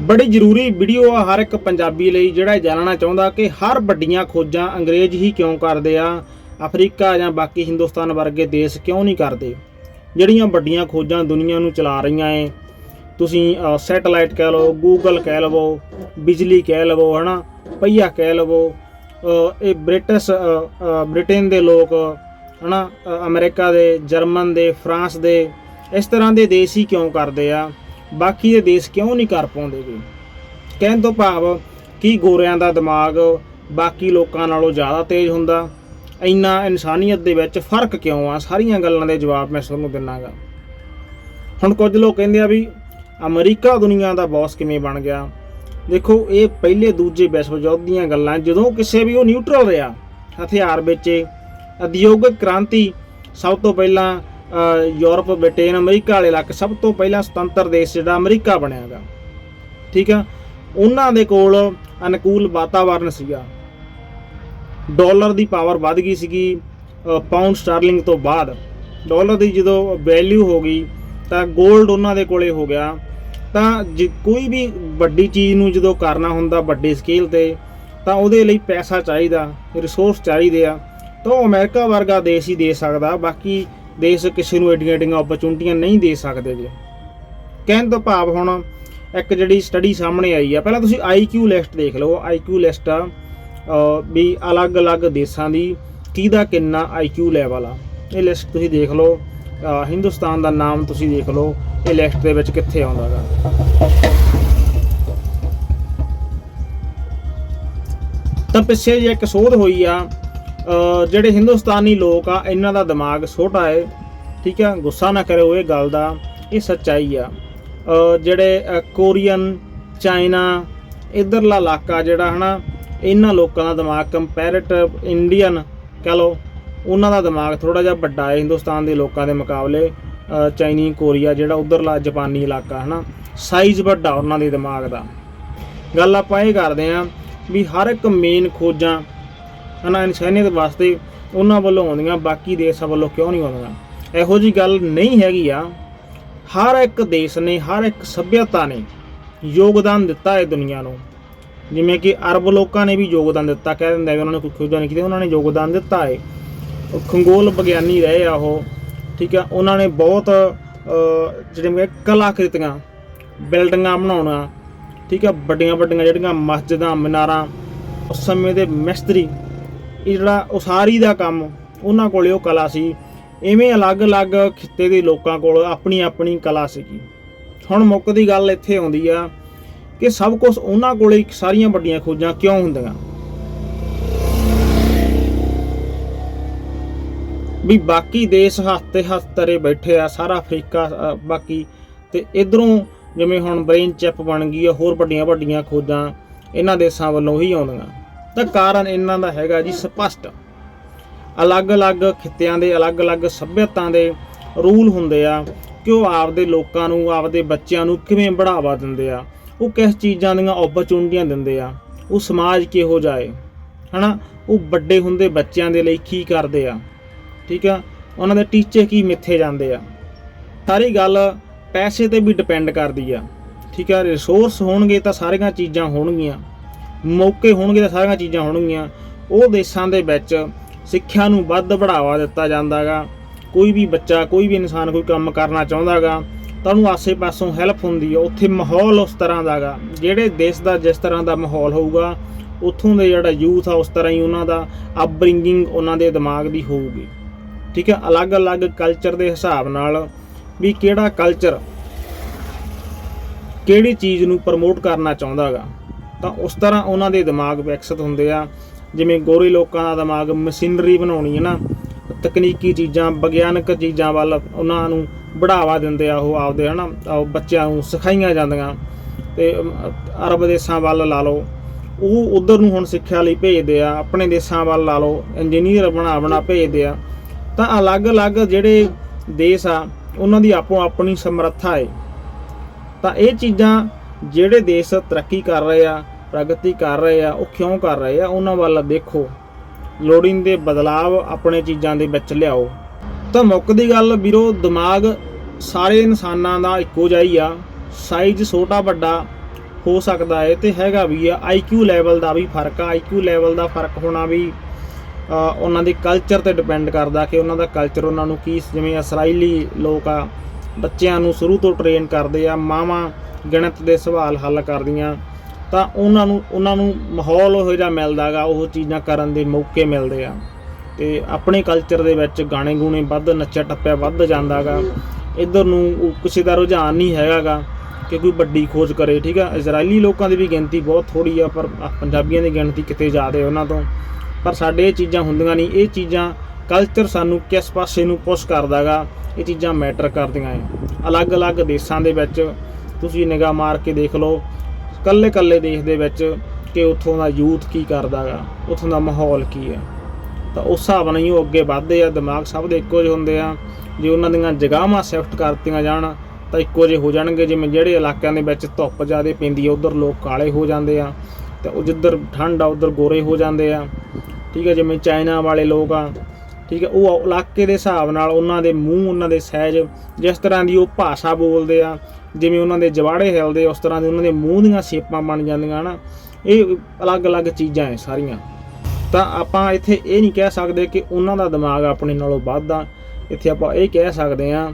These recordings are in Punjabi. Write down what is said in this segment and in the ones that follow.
ਬੜੀ ਜ਼ਰੂਰੀ ਵੀਡੀਓ ਆ ਹਰ ਇੱਕ ਪੰਜਾਬੀ ਲਈ ਜਿਹੜਾ ਇਹ ਜਾਣਨਾ ਚਾਹੁੰਦਾ ਕਿ ਹਰ ਵੱਡੀਆਂ ਖੋਜਾਂ ਅੰਗਰੇਜ਼ ਹੀ ਕਿਉਂ ਕਰਦੇ ਆ? ਅਫਰੀਕਾ ਜਾਂ ਬਾਕੀ ਹਿੰਦੁਸਤਾਨ ਵਰਗੇ ਦੇਸ਼ ਕਿਉਂ ਨਹੀਂ ਕਰਦੇ? ਜਿਹੜੀਆਂ ਵੱਡੀਆਂ ਖੋਜਾਂ ਦੁਨੀਆ ਨੂੰ ਚਲਾ ਰਹੀਆਂ ਏ ਤੁਸੀਂ ਸੈਟੇਲਾਈਟ ਕਹਿ ਲਓ ਗੂਗਲ ਕਹਿ ਲਵੋ ਬਿਜਲੀ ਕਹਿ ਲਵੋ ਹਨਾ? ਪਹੀਆ ਕਹਿ ਲਵੋ ਇਹ ਬ੍ਰਿਟਿਸ਼ ਬ੍ਰਿਟੇਨ ਦੇ ਲੋਕ ਹਨਾ? ਅ, ਅਮਰੀਕਾ ਦੇ ਜਰਮਨ ਦੇ ਫਰਾਂਸ ਦੇ ਇਸ ਤਰ੍ਹਾਂ ਦੇ ਦੇਸ਼ ਹੀ ਕਿਉਂ ਕਰਦੇ ਆ? ਬਾਕੀ ਦੇ ਦੇਸ਼ ਕਿਉਂ ਨਹੀਂ ਕਰ ਪਾਉਂਦੇ ਪਾਉਂਦੇਗੇ ਕਹਿਣ ਤੋਂ ਭਾਵ ਕਿ ਗੋਰਿਆਂ ਦਾ ਦਿਮਾਗ ਬਾਕੀ ਲੋਕਾਂ ਨਾਲੋਂ ਜ਼ਿਆਦਾ ਤੇਜ਼ ਹੁੰਦਾ। ਇੰਨਾ ਇਨਸਾਨੀਅਤ ਦੇ ਵਿੱਚ ਫ਼ਰਕ ਕਿਉਂ ਆ? ਸਾਰੀਆਂ ਗੱਲਾਂ ਦੇ ਜਵਾਬ ਮੈਂ ਤੁਹਾਨੂੰ ਦਿੰਨਾਗਾ। ਹੁਣ ਕੁਝ ਲੋਕ ਕਹਿੰਦੇ ਆ ਵੀ ਅਮਰੀਕਾ ਦੁਨੀਆ ਦਾ ਬੌਸ ਕਿਵੇਂ ਬਣ ਗਿਆ? ਦੇਖੋ, ਇਹ ਪਹਿਲੇ ਦੂਜੇ ਵਿਸ਼ਵ ਯੁੱਧ ਦੀਆਂ ਗੱਲਾਂ, ਜਦੋਂ ਕਿਸੇ ਵੀ ਉਹ ਨਿਊਟਰਲ ਰਿਹਾ, ਹਥਿਆਰ ਵੇਚੇ, ਉਦਯੋਗਿਕ ਕ੍ਰਾਂਤੀ ਸਭ ਤੋਂ ਪਹਿਲਾਂ ਯੂਰਪ ਬ੍ਰਿਟੇਨ ਅਮਰੀਕਾ ਵਾਲੇ ਇਲਾਕੇ ਸਭ ਤੋਂ ਪਹਿਲਾਂ ਸੁਤੰਤਰ ਦੇਸ਼ ਜਿਹੜਾ ਅਮਰੀਕਾ ਬਣਿਆਗਾ ਠੀਕ ਆ? ਉਹਨਾਂ ਦੇ ਕੋਲ ਅਨੁਕੂਲ ਵਾਤਾਵਰਣ ਸੀਗਾ। ਡਾਲਰ ਦੀ ਪਾਵਰ ਵੱਧ ਗਈ ਸੀਗੀ ਅ, ਪਾਉਂਡ ਸਟਰਲਿੰਗ ਤੋਂ ਬਾਅਦ। ਡਾਲਰ ਦੀ ਜਦੋਂ ਵੈਲਿਊ ਹੋ ਗਈ ਤਾਂ 골ਡ ਉਹਨਾਂ ਦੇ ਕੋਲੇ ਹੋ ਗਿਆ। ਤਾਂ ਜੇ ਕੋਈ ਵੀ ਵੱਡੀ ਚੀਜ਼ ਨੂੰ ਜਦੋਂ ਕਰਨਾ ਹੁੰਦਾ ਵੱਡੇ ਸਕੇਲ ਤੇ ਤਾਂ ਉਹਦੇ ਲਈ ਪੈਸਾ ਚਾਹੀਦਾ ਰਿਸੋਰਸ ਚਾਹੀਦੇ ਆ। ਤਾਂ ਉਹ ਅਮਰੀਕਾ ਵਰਗਾ ਦੇਸ਼ ਹੀ ਦੇ ਸਕਦਾ। ਬਾਕੀ ਦੇਸ਼ ਕਿਸੇ ਨੂੰ ਐਡੀਆਂ ਐਡੀਆਂ ਓਪਰਚੁਨਿਟੀਆਂ ਨਹੀਂ ਦੇ ਸਕਦੇ ਜੀ। ਕਹਿਣ ਤੋਂ ਭਾਵ ਹੁਣ ਇੱਕ ਜਿਹੜੀ ਸਟੱਡੀ ਸਾਹਮਣੇ ਆਈ ਆ, ਪਹਿਲਾਂ ਤੁਸੀਂ IQ ਲਿਸਟ ਦੇਖ ਲਓ। IQ ਲਿਸਟ ਆ ਵੀ ਅਲੱਗ-ਅਲੱਗ ਦੇਸ਼ਾਂ ਦੀ ਕਿਹਦਾ ਕਿੰਨਾ IQ ਲੈਵਲ ਆ। ਇਹ ਲਿਸਟ ਤੁਸੀਂ ਦੇਖ ਲਓ। ਹਿੰਦੁਸਤਾਨ ਦਾ ਨਾਮ ਤੁਸੀਂ ਦੇਖ ਲਓ। ਇਹ ਲਿਸਟ ਦੇ ਵਿੱਚ ਕਿੱਥੇ ਆਉਂਦਾ ਆਉਂਦਾਗਾ ਤਾਂ ਪਿੱਛੇ ਜੇ ਇੱਕ ਸੋਧ ਹੋਈ ਆ ਜਿਹੜੇ ਹਿੰਦੁਸਤਾਨੀ ਲੋਕ ਆ, ਇਹਨਾਂ ਦਾ ਦਿਮਾਗ ਛੋਟਾ ਹੈ ਠੀਕ ਆ? ਗੁੱਸਾ ਨਾ ਕਰਿਓ ਇਹ ਗੱਲ ਦਾ, ਇਹ ਸੱਚਾਈ ਆ। ਜਿਹੜੇ ਕੋਰੀਅਨ, ਚਾਈਨਾ, ਇਧਰਲਾ ਇਲਾਕਾ ਜਿਹੜਾ ਹਨਾ, ਇਹਨਾਂ ਲੋਕਾਂ ਦਾ ਦਿਮਾਗ ਕੰਪੈਰੀਟਿਵ ਇੰਡੀਅਨ ਕਹ ਲਓ, ਉਹਨਾਂ ਦਾ ਦਿਮਾਗ ਥੋੜਾ ਜਿਹਾ ਵੱਡਾ ਹੈ ਹਿੰਦੁਸਤਾਨ ਦੇ ਲੋਕਾਂ ਦੇ ਮੁਕਾਬਲੇ। ਚਾਈਨੀ, ਕੋਰੀਆ ਜਿਹੜਾ ਉਧਰਲਾ ਜਾਪਾਨੀ ਇਲਾਕਾ ਹਨਾ ਸਾਈਜ਼ ਵੱਡਾ ਉਹਨਾਂ ਦੇ ਦਿਮਾਗ ਦਾ। ਗੱਲ ਆਪਾਂ ਇਹ ਕਰਦੇ ਆਂ ਵੀ ਹਰ ਇੱਕ ਮੇਨ ਖੋਜਾਂ ਇਹਨਾਂ ਇਨਸਾਨੀਅਤ ਵਾਸਤੇ ਉਹਨਾਂ ਵੱਲੋਂ ਆਉਂਦੀਆਂ ਬਾਕੀ ਦੇਸ਼ਾਂ ਵੱਲੋਂ ਕਿਉਂ ਨਹੀਂ ਆਉਂਦੀਆਂ? ਇਹੋ ਜੀ ਗੱਲ ਨਹੀਂ ਹੈਗੀ ਆ। ਹਰ ਇੱਕ ਦੇਸ਼ ਨੇ ਹਰ ਇੱਕ ਸੱਭਿਅਤਾ ਨੇ ਯੋਗਦਾਨ ਦਿੱਤਾ ਹੈ ਦੁਨੀਆ ਨੂੰ। ਜਿਵੇਂ ਕਿ ਅਰਬ ਲੋਕਾਂ ਨੇ ਵੀ ਯੋਗਦਾਨ ਦਿੱਤਾ ਕਹਿ ਦਿੰਦਾ ਵੀ ਉਹਨਾਂ ਨੇ ਕੋਈ ਖੋਜਾਂ ਨਹੀਂ ਕੀਤੀ ਉਹਨਾਂ ਨੇ ਯੋਗਦਾਨ ਦਿੱਤਾ ਹੈ ਖੰਗੋਲ ਵਿਗਿਆਨੀ ਰਹੇ ਆ ਉਹ ਠੀਕ ਆ ਉਹਨਾਂ ਨੇ ਬਹੁਤ ਅਹ, ਜਿਹੜੀਆਂ ਕਲਾਕ੍ਰਿਤੀਆਂ ਬਿਲਡਿੰਗਾਂ ਬਣਾਉਣਾ ਠੀਕ ਆ ਵੱਡੀਆਂ ਵੱਡੀਆਂ ਜਿਹੜੀਆਂ ਮਸਜਿਦਾਂ ਮਨਾਰਾਂ ਉਸ ਸਮੇਂ ਦੇ ਮਿਸਤਰੀ ਇਹ ਜਿਹੜਾ ਉਸਾਰੀ ਦਾ ਕੰਮ, ਉਹਨਾਂ ਕੋਲੇ ਉਹ ਕਲਾ ਸੀ। ਐਵੇਂ ਅਲੱਗ-ਅਲੱਗ ਖਿੱਤੇ ਦੇ ਲੋਕਾਂ ਕੋਲ ਆਪਣੀ ਆਪਣੀ ਕਲਾ ਸੀਗੀ। ਹੁਣ ਮੁੱਕ ਦੀ ਗੱਲ ਇੱਥੇ ਆਉਂਦੀ ਆ ਕਿ ਸਭ ਕੁਝ ਉਹਨਾਂ ਕੋਲੇ ਹੀ ਸਾਰੀਆਂ ਵੱਡੀਆਂ ਖੋਜਾਂ ਕਿਉਂ ਹੁੰਦੀਆਂ? ਵੀ ਬਾਕੀ ਦੇਸ਼ ਹੱਥ ਤੇ ਹੱਥ ਤਰੇ ਬੈਠੇ ਆ, ਸਾਰਾ ਅਫਰੀਕਾ ਬਾਕੀ ਤੇ ਇਧਰੋਂ ਜਿਵੇਂ ਹੁਣ ਬ੍ਰੇਨ ਚਿਪ ਬਣ ਗਈ ਆ, ਹੋਰ ਵੱਡੀਆਂ ਵੱਡੀਆਂ ਖੋਜਾਂ ਇਹਨਾਂ ਦੇਸ਼ਾਂ ਵੱਲੋਂ ਹੀ ਆਉਂਦੀਆਂ। ਤਾਂ ਕਾਰਨ ਇਹਨਾਂ ਦਾ ਹੈਗਾ ਜੀ ਸਪਸ਼ਟ। ਅਲੱਗ-ਅਲੱਗ ਖਿੱਤਿਆਂ ਦੇ, ਅਲੱਗ-ਅਲੱਗ ਸਭਿਅਤਾਂ ਦੇ ਰੂਲ ਹੁੰਦੇ ਆ ਕਿ ਉਹ ਆਪਦੇ ਲੋਕਾਂ ਨੂੰ, ਆਪਦੇ ਬੱਚਿਆਂ ਨੂੰ ਕਿਵੇਂ ਬੜਾਵਾ ਦਿੰਦੇ ਆ। ਉਹ ਕਿਸ ਚੀਜ਼ਾਂ ਦੀਆਂ ਓਪਰਚੁਨਿਟੀਆਂ ਦਿੰਦੇ ਆ। ਉਹ ਸਮਾਜ ਕਿਹੋ ਜਾਏ ਹਨਾ? ਉਹ ਵੱਡੇ ਹੁੰਦੇ ਬੱਚਿਆਂ ਦੇ ਲਈ ਕੀ ਕਰਦੇ ਆ, ਠੀਕ ਆ? ਉਹਨਾਂ ਦੇ ਟੀਚੇ ਕੀ ਮਿੱਥੇ ਜਾਂਦੇ ਆ। ਸਾਰੀ ਗੱਲ ਪੈਸੇ ਤੇ ਵੀ ਡਿਪੈਂਡ ਕਰਦੀ ਆ, ਠੀਕ ਆ? ਰਿਸੋਰਸ ਹੋਣਗੇ ਤਾਂ ਸਾਰੀਆਂ ਚੀਜ਼ਾਂ ਹੋਣਗੀਆਂ। ਮੌਕੇ ਹੋਣਗੇ ਤਾਂ ਸਾਰੀਆਂ ਚੀਜ਼ਾਂ ਹੋਣਗੀਆਂ। ਉਹ ਦੇਸ਼ਾਂ ਦੇ ਵਿੱਚ ਸਿੱਖਿਆ ਨੂੰ ਵੱਧ ਬੜਾਵਾ ਦਿੱਤਾ ਜਾਂਦਾਗਾ। ਕੋਈ ਵੀ ਬੱਚਾ, ਕੋਈ ਵੀ ਇਨਸਾਨ ਕੋਈ ਕੰਮ ਕਰਨਾ ਚਾਹੁੰਦਾਗਾ, ਤਾਂ ਉਹਨੂੰ ਆਸੇ-ਪਾਸੋਂ ਹੈਲਪ ਹੁੰਦੀ ਆ। ਉੱਥੇ ਮਾਹੌਲ ਉਸ ਤਰ੍ਹਾਂ ਦਾਗਾ ਜਿਹੜੇ ਦੇਸ਼ ਦਾ ਜਿਸ ਤਰ੍ਹਾਂ ਦਾ ਮਾਹੌਲ ਹੋਊਗਾ, ਉੱਥੋਂ ਦੇ ਜਿਹੜਾ ਯੂਥ ਆ ਉਸ ਤਰ੍ਹਾਂ ਹੀ ਉਹਨਾਂ ਦਾ ਅਪਬ੍ਰਿੰਗਿੰਗ ਉਹਨਾਂ ਦੇ ਦਿਮਾਗ ਦੀ ਹੋਊਗੀ। ਠੀਕ ਹੈ ਅਲੱਗ-ਅਲੱਗ ਕਲਚਰ ਦੇ ਹਿਸਾਬ ਨਾਲ ਵੀ ਕਿਹੜਾ ਕਲਚਰ ਕਿਹੜੀ ਚੀਜ਼ ਨੂੰ ਪ੍ਰਮੋਟ ਕਰਨਾ ਚਾਹੁੰਦਾਗਾ। ਤਾਂ ਉਸ ਤਰ੍ਹਾਂ ਉਹਨਾਂ ਦੇ ਦਿਮਾਗ ਵਿਕਸਿਤ ਹੁੰਦੇ ਆ। ਜਿਵੇਂ ਗੋਰੇ ਲੋਕਾਂ ਦਾ ਦਿਮਾਗ ਮਸ਼ੀਨਰੀ ਬਣਾਉਣੀ ਹੈ ਨਾ, ਤਕਨੀਕੀ ਚੀਜ਼ਾਂ, ਵਿਗਿਆਨਕ ਚੀਜ਼ਾਂ ਵੱਲ ਉਹਨਾਂ ਨੂੰ ਬੜਾਵਾ ਦਿੰਦੇ ਆ ਉਹ ਆਪਦੇ, ਹਨਾ। ਉਹ ਬੱਚਿਆਂ ਨੂੰ ਸਿਖਾਈਆਂ ਜਾਂਦੀਆਂ। ਤੇ ਅਰਬ ਦੇਸ਼ਾਂ ਵੱਲ ਲਾ ਲਓ। ਉਹ ਉਧਰ ਨੂੰ ਹੁਣ ਸਿੱਖਿਆ ਲਈ ਭੇਜਦੇ ਆ, ਆਪਣੇ ਦੇਸ਼ਾਂ ਵੱਲ ਲਾ ਲਓ, ਇੰਜੀਨੀਅਰ ਬਣਾ ਬਣਾ ਭੇਜਦੇ ਆ। ਤਾਂ ਅਲੱਗ-ਅਲੱਗ ਜਿਹੜੇ ਦੇਸ਼ ਆ, ਉਹਨਾਂ ਦੀ ਆਪੋ ਆਪਣੀ ਸਮਰੱਥਾ ਹੈ ਤਾਂ ਇਹ ਚੀਜ਼ਾਂ ਜਿਹੜੇ ਦੇਸ਼ ਤਰੱਕੀ ਕਰ ਰਹੇ ਆ, ਪ੍ਰਗਤੀ ਕਰ ਰਹੇ ਆ, ਉਹ ਕਿਉਂ ਕਰ ਰਹੇ ਆ, ਉਹਨਾਂ ਵੱਲ ਦੇਖੋ। ਲੋੜੀਂਦੇ ਬਦਲਾਵ ਆਪਣੇ ਚੀਜ਼ਾਂ ਦੇ ਵਿੱਚ ਲਿਆਓ। ਤਾਂ ਮੁੱਕ ਦੀ ਗੱਲ ਵੀਰੋ, ਦਿਮਾਗ ਸਾਰੇ ਇਨਸਾਨਾਂ ਦਾ ਇੱਕੋ ਜਿਹਾ ਹੀ ਆ। ਸਾਈਜ਼ ਛੋਟਾ ਵੱਡਾ ਹੋ ਸਕਦਾ ਹੈ ਤੇ ਹੈਗਾ ਵੀ ਆ। IQ ਲੈਵਲ ਦਾ ਵੀ ਫ਼ਰਕ ਆ। IQ ਲੈਵਲ ਦਾ ਫ਼ਰਕ ਹੋਣਾ ਵੀ ਉਹਨਾਂ ਦੇ ਕਲਚਰ ਤੇ ਡਿਪੈਂਡ ਕਰਦਾ ਕਿ ਉਹਨਾਂ ਦਾ ਕਲਚਰ ਉਹਨਾਂ ਨੂੰ ਕੀ, ਜਿਵੇਂ ਇਸرائیਲੀ ਲੋਕ ਆ ਬੱਚਿਆਂ ਨੂੰ ਸ਼ੁਰੂ ਤੋਂ ਟ੍ਰੇਨ ਕਰਦੇ ਆ, ਮਾਵਾਂ ਗਣਿਤ ਦੇ ਸਵਾਲ ਹੱਲ ਕਰਦੀਆਂ, ਤਾਂ ਉਹਨਾਂ ਨੂੰ ਉਹਨਾਂ ਨੂੰ ਮਾਹੌਲ ਉਹ ਜਿਹਾ ਮਿਲਦਾਗਾ ਉਹ ਚੀਜ਼ਾਂ ਕਰਨ ਦੇ ਮੌਕੇ ਮਿਲਦੇ ਆ। ਤੇ ਆਪਣੇ ਕਲਚਰ ਦੇ ਵਿੱਚ ਗਾਣੇ ਗੂਣੇ ਵੱਧ, ਨੱਚਿਆ ਟੱਪਿਆ ਵੱਧ ਜਾਂਦਾਗਾ ਇਧਰ ਨੂੰ ਉਹ ਕਿਸੇ ਦਾ ਰੁਝਾਨ ਨਹੀਂ ਹੈਗਾਗਾ ਕਿ ਕੋਈ ਵੱਡੀ ਖੋਜ ਕਰੇ, ਠੀਕ ਆ? ਇਜ਼ਰਾਈਲੀ ਲੋਕਾਂ ਦੀ ਵੀ ਗਿਣਤੀ ਬਹੁਤ ਥੋੜੀ ਆ, ਪਰ ਪੰਜਾਬੀਆਂ ਦੀ ਗਿਣਤੀ ਕਿਤੇ ਜ਼ਿਆਦਾ ਹੈ ਉਹਨਾਂ ਤੋਂ। ਪਰ ਸਾਡੇ ਇਹ ਚੀਜ਼ਾਂ ਹੁੰਦੀਆਂ ਨਹੀਂ, ਇਹ ਚੀਜ਼ਾਂ ਕਲਚਰ ਸਾਨੂੰ ਕਿਸ ਪਾਸੇ ਨੂੰ ਪੁਸ਼ ਕਰਦਾਗਾ, ਇਹ ਚੀਜ਼ਾਂ ਮੈਟਰ ਕਰਦੀਆਂ ਹੈ ਅਲੱਗ-ਅਲੱਗ ਦੇਸ਼ਾਂ ਦੇ ਵਿੱਚ ਤੁਸੀਂ ਨਿਗਾਹ ਮਾਰ ਕੇ ਦੇਖ ਲਓ, ਕੱਲੇ-ਕੱਲੇ ਦੇਸ਼ ਦੇ ਵਿੱਚ ਕਿ ਉੱਥੋਂ ਦਾ ਯੂਥ ਕੀ ਕਰਦਾਗਾ, ਉੱਥੋਂ ਦਾ ਮਾਹੌਲ ਕੀ ਹੈ ਤਾਂ ਉਸ ਹਿਸਾਬ ਨਾਲ ਹੀ ਉਹ ਅੱਗੇ ਵੱਧਦੇ ਆ, ਦਿਮਾਗ ਸਭ ਦੇ ਇੱਕੋ ਜਿਹੇ ਹੁੰਦੇ ਆ। ਜੇ ਉਹਨਾਂ ਦੀਆਂ ਜਗ੍ਹਾਵਾਂ ਸ਼ਿਫਟ ਕਰਤੀਆਂ ਜਾਣ, ਤਾਂ ਇੱਕੋ ਜਿਹੇ ਹੋ ਜਾਣਗੇ। ਜਿਵੇਂ ਜਿਹੜੇ ਇਲਾਕਿਆਂ ਦੇ ਵਿੱਚ ਧੁੱਪ ਜ਼ਿਆਦਾ ਪੈਂਦੀ ਆ, ਉਧਰ ਲੋਕ ਕਾਲੇ ਹੋ ਜਾਂਦੇ ਆ, ਤੇ ਉਹ ਜਿੱਧਰ ਠੰਡ ਆ, ਉਧਰ ਗੋਰੇ ਹੋ ਜਾਂਦੇ ਆ। ਠੀਕ ਹੈ ਜਿਵੇਂ ਚਾਈਨਾ ਵਾਲੇ ਲੋਕ ਆ ਠੀਕ ਹੈ, ਉਹ ਇਲਾਕੇ ਦੇ ਹਿਸਾਬ ਨਾਲ ਉਹਨਾਂ ਦੇ ਮੂੰਹ, ਉਹਨਾਂ ਦੇ ਸਹਿਜ ਜਿਸ ਤਰ੍ਹਾਂ ਦੀ ਉਹ ਭਾਸ਼ਾ ਬੋਲਦੇ ਆ, ਜਿਵੇਂ ਉਹਨਾਂ ਦੇ ਜਵਾੜੇ ਹਿਲਦੇ, ਉਸ ਤਰ੍ਹਾਂ ਦੇ ਉਹਨਾਂ ਦੇ ਮੂੰਹ ਦੀਆਂ ਸ਼ੇਪਾਂ ਬਣ ਜਾਂਦੀਆਂ ਹਨਾ। ਇਹ ਅਲੱਗ-ਅਲੱਗ ਚੀਜ਼ਾਂ ਐ ਸਾਰੀਆਂ। ਤਾਂ ਆਪਾਂ ਇੱਥੇ ਇਹ ਨਹੀਂ ਕਹਿ ਸਕਦੇ ਕਿ ਉਹਨਾਂ ਦਾ ਦਿਮਾਗ ਆਪਣੇ ਨਾਲੋਂ ਵੱਧ ਆ ਇੱਥੇ ਆਪਾਂ ਇਹ ਕਹਿ ਸਕਦੇ ਆ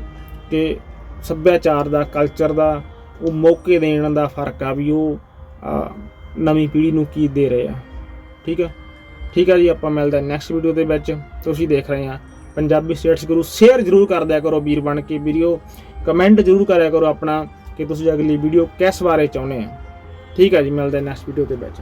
ਕਿ ਸੱਭਿਆਚਾਰ ਦਾ ਕਲਚਰ ਦਾ, ਉਹ ਮੌਕੇ ਦੇਣ ਦਾ ਫ਼ਰਕ ਆ ਵੀ ਉਹ ਨਵੀਂ ਪੀੜ੍ਹੀ ਨੂੰ ਕੀ ਦੇ ਰਹੇ ਆ। ਠੀਕ ਹੈ ਠੀਕ ਹੈ ਜੀ, ਆਪਾਂ ਮਿਲਦੇ ਨੈਕਸਟ ਵੀਡੀਓ ਦੇ ਵਿੱਚ। ਤੁਸੀਂ ਦੇਖ ਰਹੇ ਆ ਪੰਜਾਬੀ ਸਟੇਟਸ ਗੁਰੂ ਸ਼ੇਅਰ ਜਰੂਰ ਕਰ ਦਿਆ ਕਰੋ ਵੀਰ ਬਣ ਕੇ। ਵੀਡੀਓ ਕਮੈਂਟ ਜਰੂਰ ਕਰਿਆ ਕਰੋ ਆਪਣਾ, ਕਿ ਤੁਸੀਂ ਅਗਲੀ ਵੀਡੀਓ ਕਿਸ ਬਾਰੇ ਚਾਹੁੰਦੇ ਆ ਠੀਕ ਹੈ ਜੀ, ਮਿਲਦੇ ਨੈਕਸਟ ਵੀਡੀਓ ਦੇ ਵਿੱਚ।